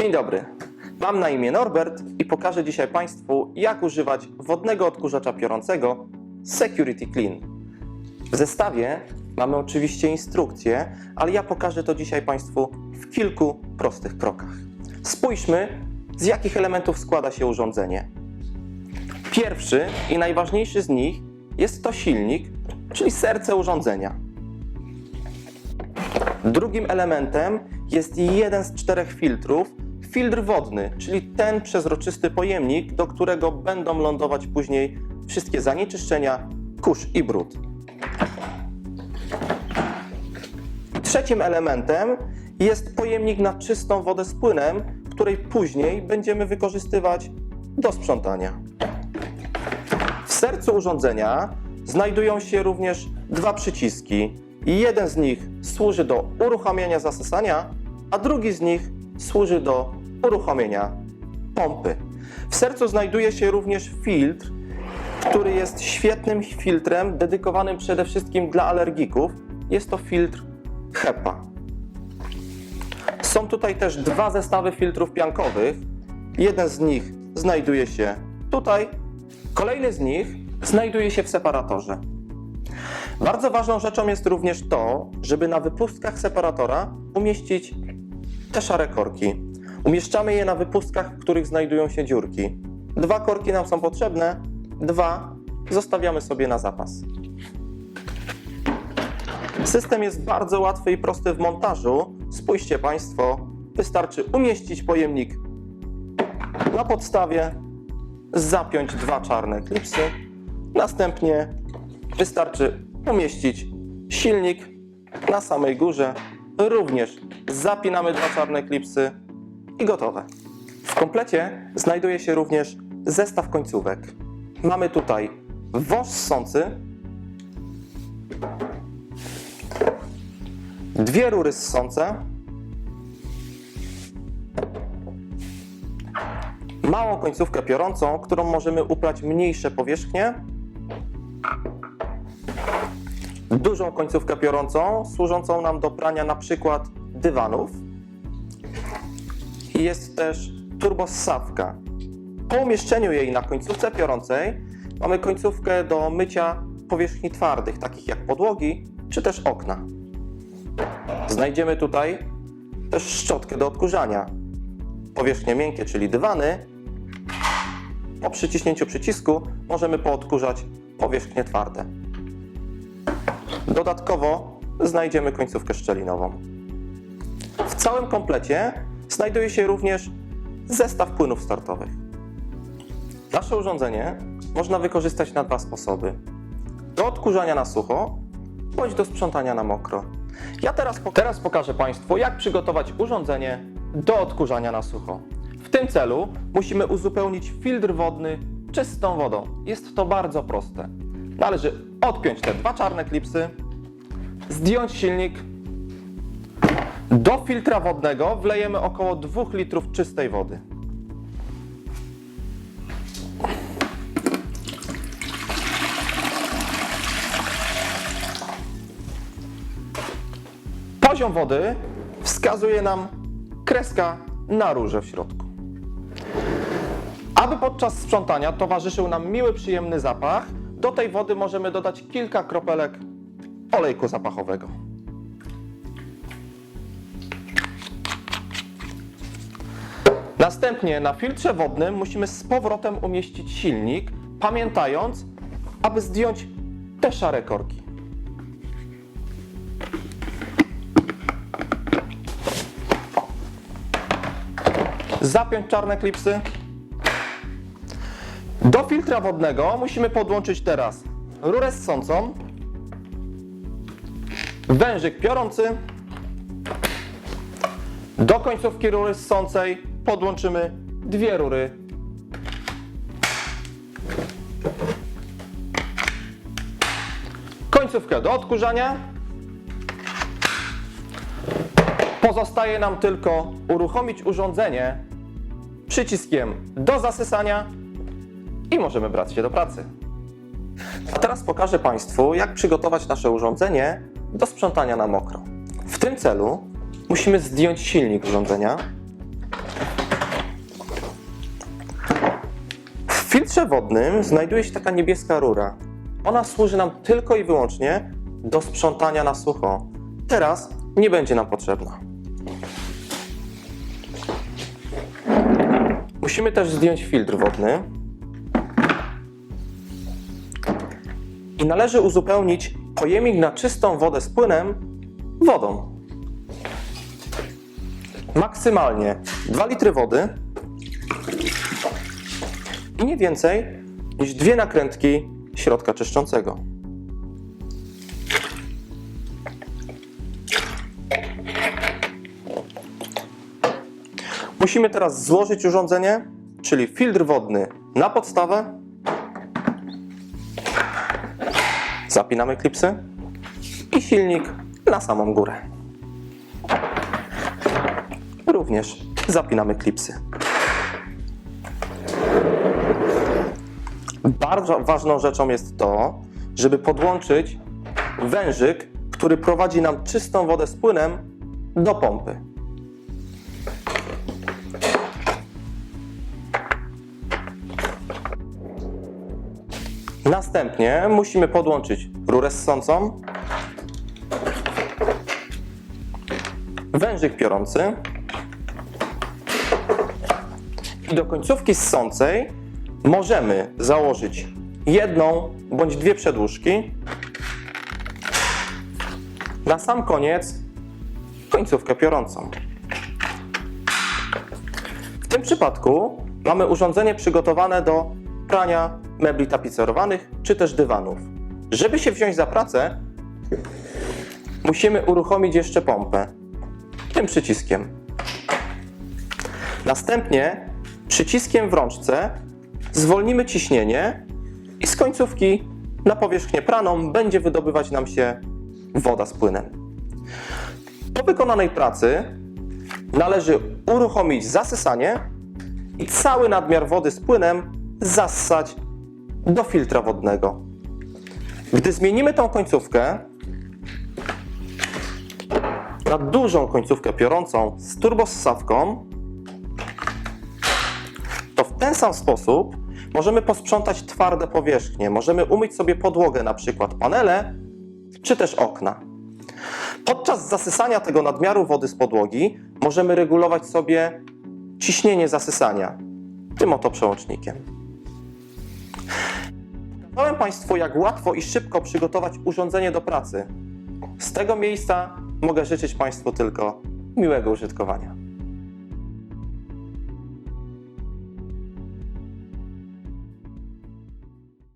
Dzień dobry. Mam na imię Norbert i pokażę dzisiaj Państwu, jak używać wodnego odkurzacza piorącego Security Clean. W zestawie mamy oczywiście instrukcję, ale ja pokażę to dzisiaj Państwu w kilku prostych krokach. Spójrzmy, z jakich elementów składa się urządzenie. Pierwszy i najważniejszy z nich jest to silnik, czyli serce urządzenia. Drugim elementem jest jeden z czterech filtrów, filtr wodny, czyli ten przezroczysty pojemnik, do którego będą lądować później wszystkie zanieczyszczenia, kurz i brud. Trzecim elementem jest pojemnik na czystą wodę z płynem, której później będziemy wykorzystywać do sprzątania. W sercu urządzenia znajdują się również dwa przyciski. Jeden z nich służy do uruchamiania zasysania, a drugi z nich służy do uruchomienia pompy. W sercu znajduje się również filtr, który jest świetnym filtrem dedykowanym przede wszystkim dla alergików. Jest to filtr HEPA. Są tutaj też dwa zestawy filtrów piankowych. Jeden z nich znajduje się tutaj, kolejny z nich znajduje się w separatorze. Bardzo ważną rzeczą jest również to, żeby na wypustkach separatora umieścić te szare korki. Umieszczamy je na wypustkach, w których znajdują się dziurki. Dwa korki nam są potrzebne, dwa zostawiamy sobie na zapas. System jest bardzo łatwy i prosty w montażu. Spójrzcie Państwo, wystarczy umieścić pojemnik na podstawie, zapiąć dwa czarne klipsy, następnie wystarczy umieścić silnik na samej górze, również zapinamy dwa czarne klipsy i gotowe. W komplecie znajduje się również zestaw końcówek. Mamy tutaj wąż ssący, dwie rury ssące, małą końcówkę piorącą, którą możemy uprać mniejsze powierzchnie, dużą końcówkę piorącą, służącą nam do prania na przykład dywanów. Jest też turbossawka. Po umieszczeniu jej na końcówce piorącej mamy końcówkę do mycia powierzchni twardych, takich jak podłogi czy też okna. Znajdziemy tutaj też szczotkę do odkurzania. Powierzchnie miękkie, czyli dywany. Po przyciśnięciu przycisku możemy poodkurzać powierzchnie twarde. Dodatkowo znajdziemy końcówkę szczelinową. W całym komplecie znajduje się również zestaw płynów startowych. Nasze urządzenie można wykorzystać na dwa sposoby. Do odkurzania na sucho bądź do sprzątania na mokro. Ja teraz, pok- teraz pokażę Państwu, jak przygotować urządzenie do odkurzania na sucho. W tym celu musimy uzupełnić filtr wodny czystą wodą. Jest to bardzo proste. Należy odpiąć te dwa czarne klipsy, zdjąć silnik. Do filtra wodnego wlejemy około 2 litrów czystej wody. Poziom wody wskazuje nam kreska na rurze w środku. Aby podczas sprzątania towarzyszył nam miły, przyjemny zapach, do tej wody możemy dodać kilka kropelek olejku zapachowego. Następnie na filtrze wodnym musimy z powrotem umieścić silnik, pamiętając, aby zdjąć te szare korki. Zapiąć czarne klipsy. Do filtra wodnego musimy podłączyć teraz rurę ssącą, wężyk piorący. Do końcówki rury ssącej podłączymy dwie rury. Końcówkę do odkurzania. Pozostaje nam tylko uruchomić urządzenie przyciskiem do zasysania i możemy brać się do pracy. A teraz pokażę Państwu, jak przygotować nasze urządzenie do sprzątania na mokro. W tym celu musimy zdjąć silnik urządzenia, filtrze wodnym znajduje się taka niebieska rura. Ona służy nam tylko i wyłącznie do sprzątania na sucho. Teraz nie będzie nam potrzebna. Musimy też zdjąć filtr wodny. I należy uzupełnić pojemnik na czystą wodę z płynem wodą. Maksymalnie 2 litry wody i nie więcej niż dwie nakrętki środka czyszczącego. Musimy teraz złożyć urządzenie, czyli filtr wodny na podstawę. Zapinamy klipsy i silnik na samą górę. Również zapinamy klipsy. Bardzo ważną rzeczą jest to, żeby podłączyć wężyk, który prowadzi nam czystą wodę z płynem do pompy. Następnie musimy podłączyć rurę ssącą, wężyk piorący i do końcówki ssącej możemy założyć jedną bądź dwie przedłużki. Na sam koniec końcówkę piorącą. W tym przypadku mamy urządzenie przygotowane do prania mebli tapicerowanych czy też dywanów. Żeby się wziąć za pracę, musimy uruchomić jeszcze pompę tym przyciskiem. Następnie przyciskiem w rączce zwolnimy ciśnienie i z końcówki na powierzchnię praną będzie wydobywać nam się woda z płynem. Po wykonanej pracy należy uruchomić zasysanie i cały nadmiar wody z płynem zassać do filtra wodnego. Gdy zmienimy tą końcówkę na dużą końcówkę piorącą z w ten sam sposób możemy posprzątać twarde powierzchnie. Możemy umyć sobie podłogę, na przykład panele, czy też okna. Podczas zasysania tego nadmiaru wody z podłogi możemy regulować sobie ciśnienie zasysania tym oto przełącznikiem. Pokazałem Państwu, jak łatwo i szybko przygotować urządzenie do pracy. Z tego miejsca mogę życzyć Państwu tylko miłego użytkowania.